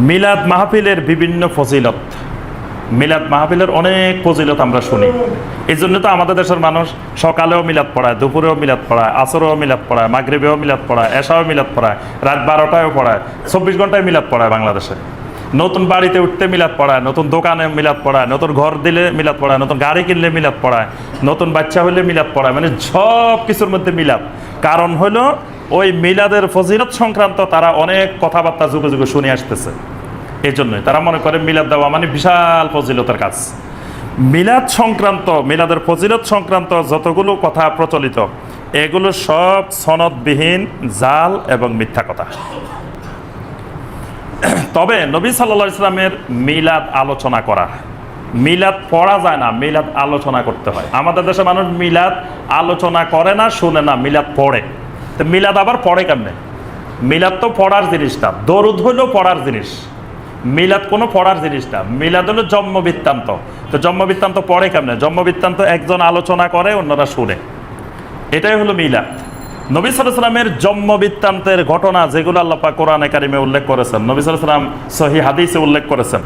মিলাদ মাহফিলের বিভিন্ন ফজিলত মিলাদ মাহফিলের অনেক ফজিলত আমরা শুনি এই জন্য তো আমাদের দেশের মানুষ সকালেও মিলাদ পড়ায় দুপুরেও মিলাদ পড়ায় আসরেও মিলাদ পড়ায় মাগরিবেও মিলাদ পড়ায় এশাও মিলাদ পড়ায় রাত বারোটায়ও পড়ায় চব্বিশ ঘন্টায় মিলাদ পড়ায় বাংলাদেশে নতুন বাড়িতে উঠতে মিলাদ পড়ায় নতুন দোকানে মিলাদ পড়ায় নতুন ঘর দিলে মিলাদ পড়ায় নতুন গাড়ি কিনলে মিলাদ পড়ায় নতুন বাচ্চা হলে মিলাদ পড়ায় মানে সব কিছুর মধ্যে মিলাদ কারণ হলো ওই মিলাদের ফজিলত সংক্রান্ত তারা অনেক কথাবার্তা যুগে যুগে শুনে আসতেছে এই জন্যই তারা মনে করে মিলাদ দেওয়া মানে বিশাল ফজিলতের কাজ। মিলাদ সংক্রান্ত, মিলাদের ফজিলত সংক্রান্ত যতগুলো কথা প্রচলিত, এগুলো সব সনদবিহীন, জাল এবং মিথ্যা কথা। তবে নবী সাল্লা ইসলামের মিলাদ আলোচনা করা, মিলাদ পড়া যায় না, মিলাদ আলোচনা করতে হয়। আমাদের দেশে মানুষ মিলাদ আলোচনা করে না, শুনে না, মিলাদ পড়ে। তো মিলাদ আবার পড়ে কেমনে? মিলাদ তো পড়ার জিনিসটা, দরুদ হইলেও পড়ার জিনিস। মিলাদ কোনো পড়ার জিনিস না। মিলাদ হলো জন্ম বৃত্তান্ত তো জন্ম বৃত্তান্ত পড়ে কেমনে? জন্ম বৃত্তান্ত একজন আলোচনা করে, অন্যরা শুনে। এটাই হলো মিলাদ। নবী সাল্লামের জন্ম বৃত্তান্তের ঘটনা যেগুলো আল্লাপা কোরআন কারিমে উল্লেখ করেছেন, নবী সাল্লাম সহি হাদিসে উল্লেখ করেছেন,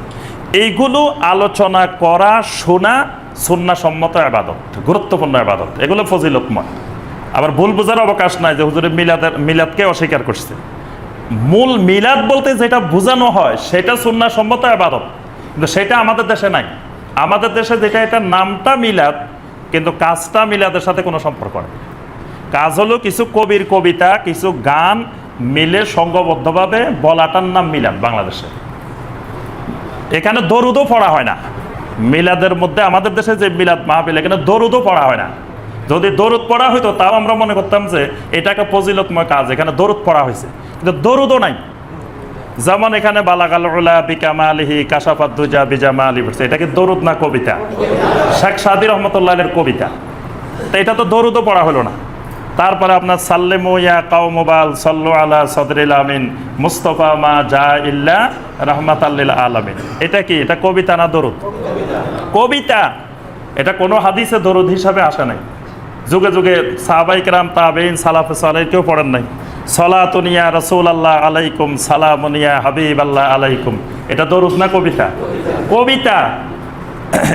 এইগুলো আলোচনা করা, শোনা সম্মত আবাদত, গুরুত্বপূর্ণ আবাদত। এগুলো ফজিলতময়। আবার ভুল বোঝার অবকাশ নাই যে হুজুরের মিলাদের, মিলাদকে অস্বীকার করছে। মূল মিলাদ বলতে যেটা বোঝানো হয়, সেটা সুন্না সম্মত আবাদত। কিন্তু সেটা আমাদের দেশে নাই। আমাদের দেশে যেটা, এটা নামটা মিলাদ, কিন্তু কাজটা মিলাদের সাথে কোনো সম্পর্ক নেই। কাজ হলো কিছু কবির কবিতা, কিছু গান মিলে সংঘবদ্ধভাবে বলাটার নাম মিলাদ বাংলাদেশে। এখানে দরুদও পড়া হয় না। মিলাদের মধ্যে আমাদের দেশে যে মিলাদ মাহফিল, এখানে দরুদও পড়া হয় না। যদি দরুদ পড়া হইতো, তাও আমরা মনে করতাম যে এটা একটা ফজিলতময় কাজ, এখানে দরুদ পড়া হয়েছে। কিন্তু দরুদও নাই। যেমন এখানে, বালাগাল উলা বিকামা আলিহি কাশাফাত দুজা বিজামা আলী বলছে। এটা কি দরুদ না কবিতা? শেখ সাদি রহমতুল্লাহের কবিতা। তো এটা তো দরুদও পড়া হলো না। তারপরে আপনার, সাল্লেমু ইয়া কাউমুবাল সাল্লু আলা সদরিল আমিন, মুস্তফা মা জা ইল্লা রহমাত আল্লিল আলামিন। এটা কি? এটা কবিতা না দরুদ? কবিতা। এটা কোনো হাদিসে দরুদ হিসাবে আসে নাই। যুগে যুগে সাহাবাইকরাম তাবেইন সালাফে সালাই কেউ পড়েন নাই। সলাতুনিয়া রসুল আল্লাহ আলাইকুম সালামুনিয়া হাবিব আল্লাহ আলাইকুম। এটা দরুদ না কবিতা? কবিতা।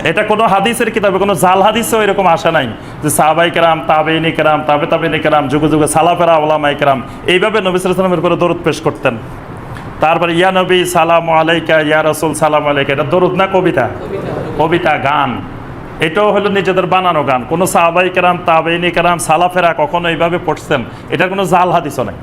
এটা কোনো হাদিসের কিতাবে, কোনো জাল হাদিসও এরকম আসে নাই যে সাহাবাই কেরাম, তাবেইনি কেরাম, তাবে তাবেইনি কেরাম, যুগে যুগে সালাফেরা ওলামাই কেরাম, এইভাবে নবী সালামের উপরে দরুদ পেশ করতেন। তারপরে, ইয়া নবী, সালাম আলাইকা, ইয়া রসুল, সালাম আলাইকা, এটা দরুদ না কবিতা? কবিতা, গান। এটাও হলো নিজেদের বানানো গান। কোনো সাহাবাই কেরাম, তাবেইনি কেরাম, সালাফেরা কখনো এইভাবে পড়ছেন? এটা কোনো জাল হাদিসও নাই।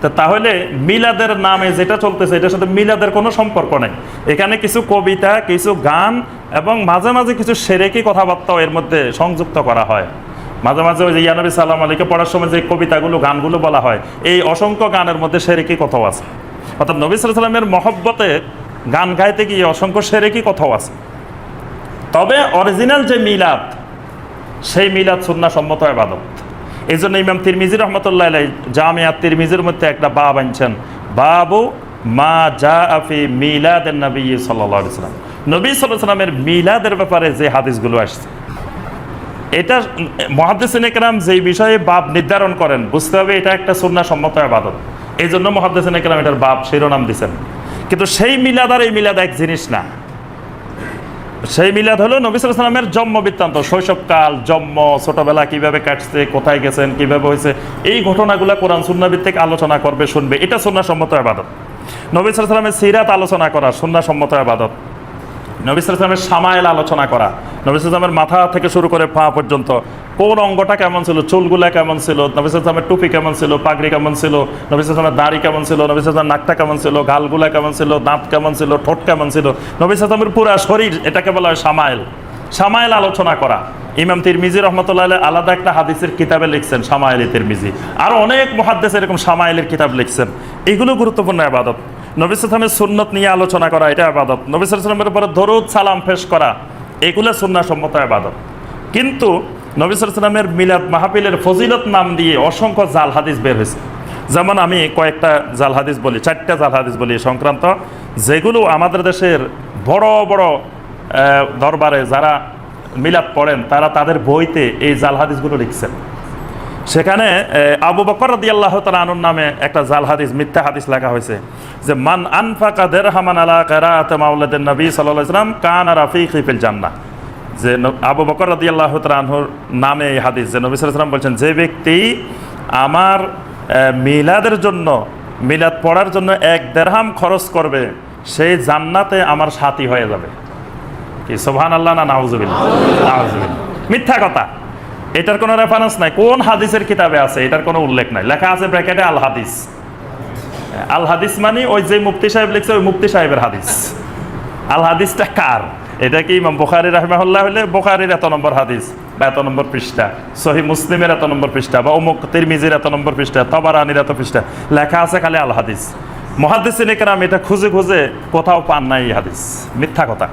তা তাহলে মিলাদের নামে যেটা চলতেছে, এটার সাথে মিলাদের কোনো সম্পর্ক নেই। এখানে কিছু কবিতা, কিছু গান এবং মাঝে মাঝে কিছু সেরেকি কথাবার্তাও এর মধ্যে সংযুক্ত করা হয়। মাঝে মাঝে ওই যে ইয়ানবী সাল্লাম আলীকে পড়ার সময় যে কবিতাগুলো, গানগুলো বলা হয়, এই অসংখ্য গানের মধ্যে সেরেকি কথাও আছে। অর্থাৎ নবী সাল্লামের মহব্বতে গান গাইতে গিয়ে অসংখ্য সেরেকি কথাও আছে। তবে অরিজিনাল যে মিলাদ, সেই মিলাদ সুন্না সম্মত আবাদত এই জন্য ইমাম তিরমিজি রহমতুল্লাহ জামিয়া তিরমিজির মধ্যে একটা বাব আনছেন। বাবু মা জা আফি মিলাদের নবী সাল্লাহ সাল্লাম। নবী সাল্লাহ সাল্লামের মিলাদের ব্যাপারে যে হাদিসগুলো আসছে, এটা মহাদ্দেসিন একরাম যেই বিষয়ে বাব নির্ধারণ করেন, বুঝতে হবে এটা একটা সুন্না সম্মত আবাদত এই জন্য মহাদ্দেসিন একরাম এটার বাপ শিরোনাম দিচ্ছেন কিন্তু সেই মিলাদ আর এই মিলাদ এক জিনিস না। সেই মিলাদ হলো নবী সালামের জন্ম বৃত্তান্ত শৈশবকাল, জন্ম, ছোটবেলা, কীভাবে কাটছে, কোথায় গেছেন, কীভাবে হয়েছে, এই ঘটনাগুলো কোরআন সুন্না ভিত্তিক আলোচনা করবে, শুনবে। এটা সুন্না সম্মত আবাদত। নবী সালামের সিরাত আলোচনা করা সুন্না সম্মত আবাদত। নবী সালামের সামায়েল আলোচনা করা। নবী সালামের মাথা থেকে শুরু করে পা পর্যন্ত কোন অঙ্গটা কেমন ছিল? চুলগুলা কেমন ছিল? নবী সালামের টুপি কেমন ছিল? পাগড়ি কেমন ছিল? নবী সালামের দাড়ি কেমন ছিল? নবী সালামের নাকটা কেমন ছিল? গালগুলা কেমন ছিল? দাঁত কেমন ছিল? ঠোঁট কেমন ছিল? নবী সালামের পুরা শরীর এটাকে বলা হয় সামাইল সামাইল আলোচনা করা। ইমাম তিরমিজি রহমতুল্লাহ আলাদা একটা হাদিসের কিতাবে লিখছেন সামাইলি তিরমিজি। আর অনেক মহাদ্দেশ এরকম সামাইলের কিতাব লিখছেন। এগুলো গুরুত্বপূর্ণ আবাদত। নবী সালামের সুন্নত নিয়ে আলোচনা করা, এটা আবাদত। নবী সালামের উপরে দরুদ, সালাম ফেস করা, এগুলো সুন্না সম্মত আবাদত। কিন্তু নবী সালামের মিলাদ মাহফিলের ফজিলত নাম দিয়ে অসংখ্য জাল হাদিস বের হয়েছে। যেমন আমি কয়েকটা জাল হাদিস বলি, চারটা জাল হাদিস বলি সংক্রান্ত। যেগুলো আমাদের দেশের বড় বড় দরবারে যারা মিলাদ পড়েন, তারা তাদের বইতে এই জাল হাদিসগুলো লিখছেন। সেখানে আবু বকর রদি আল্লাহ আনুর নামে একটা জাল হাদিস, মিথ্যা হাদিস লেখা হয়েছে যে, মান আনফাকা দের হামান আলা কেরাত মাউলাদের নবী সাল্লাহ ইসলাম কান আর আফিক ফিল জান্নাহ। যে আবু বকর রদি আল্লাহ আনহুর নামে এই হাদিস যে নবী সাল্লাম বলছেন যে ব্যক্তি আমার মিলাদের জন্য মিলাদ পড়ার জন্য এক দেড়হাম খরচ করবে সেই জান্নাতে আমার সাথী হয়ে যাবে। কি সোহান আল্লাহ না নাউজুবিল্লাহ। মিথ্যা কথা। এটার কোনো রেফারেন্স নাই। কোন হাদিসের কিতাবে আছে? এটার কোনো উল্লেখ নাই। লেখা আছে ব্র্যাকেটে আল হাদিস। আল হাদিস মানে ওই যে মুফতি সাহেব লিখছে ওই মুফতি সাহেবের হাদিস। আল হাদিসটা কার? এটা কি ইমাম বুখারি রাহমাহুল্লাহ হলে বুখারির এত নম্বর হাদিস বা এত নম্বর পৃষ্ঠা? সহি মুসলিমের এত নম্বর পৃষ্ঠা বা অমুক তিরমিজির এত নম্বর পৃষ্ঠা, তবারানির এত পৃষ্ঠা। লেখা আছে খালি আল হাদিস। মহাদিসিন একরাম এটা খুঁজে খুঁজে কোথাও পান নাই এই হাদিস। মিথ্যা কথা।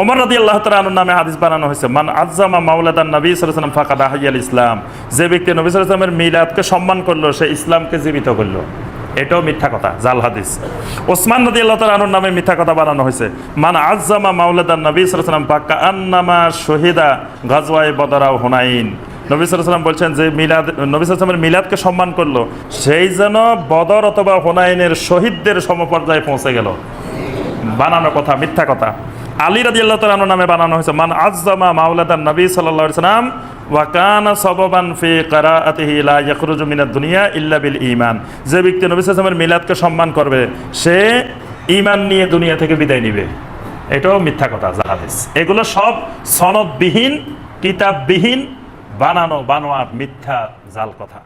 ওমর রাদি আল্লাহ তালুর নামে হাদিস বানানো হয়েছে, মান আজ্জামা মাওলাদান নবী সালাম ফাঁকা দাহাইয়াল ইসলাম। যে ব্যক্তি নবী সালামের মিলাদকে সম্মান করল, সে ইসলামকে জীবিত করল। এটাও মিথ্যা কথা, জাল হাদিস। ওসমান নদী আল্লাহ তালুর নামে মিথ্যা কথা বানানো হয়েছে। মান আজ্জামা মাওলাদান নবী সালাম ফাঁকা আন্নামা শহীদা গাজওয়াই বদরাও হুনাইন। নবী সালাম বলছেন, যে মিলাদ নবী সালামের মিলাদকে সম্মান করল, সেই যেন বদর অথবা হুনাইনের শহীদদের সমপর্যায়ে পৌঁছে গেল। বানানো কথা, মিথ্যা কথা। আলী রাজি আল্লাহ তালানোর নামে বানানো হয়েছে, মান আজমা মাওলাদান নবী সাল্লাহ সাল্লাম ওয়াকানা সববান ফি কারাআতিহি লা ইয়াখরুজু মিনাদ দুনিয়া ইল্লা বিল ঈমান। যে ব্যক্তি নবী সাল্লামের মিলাদকে সম্মান করবে, সে ঈমান নিয়ে দুনিয়া থেকে বিদায় নিবে। এটাও মিথ্যা কথা জাহাদিস এগুলো সব সনদবিহীন, কিতাববিহীন, বানানো বানোয়ার মিথ্যা, জাল কথা।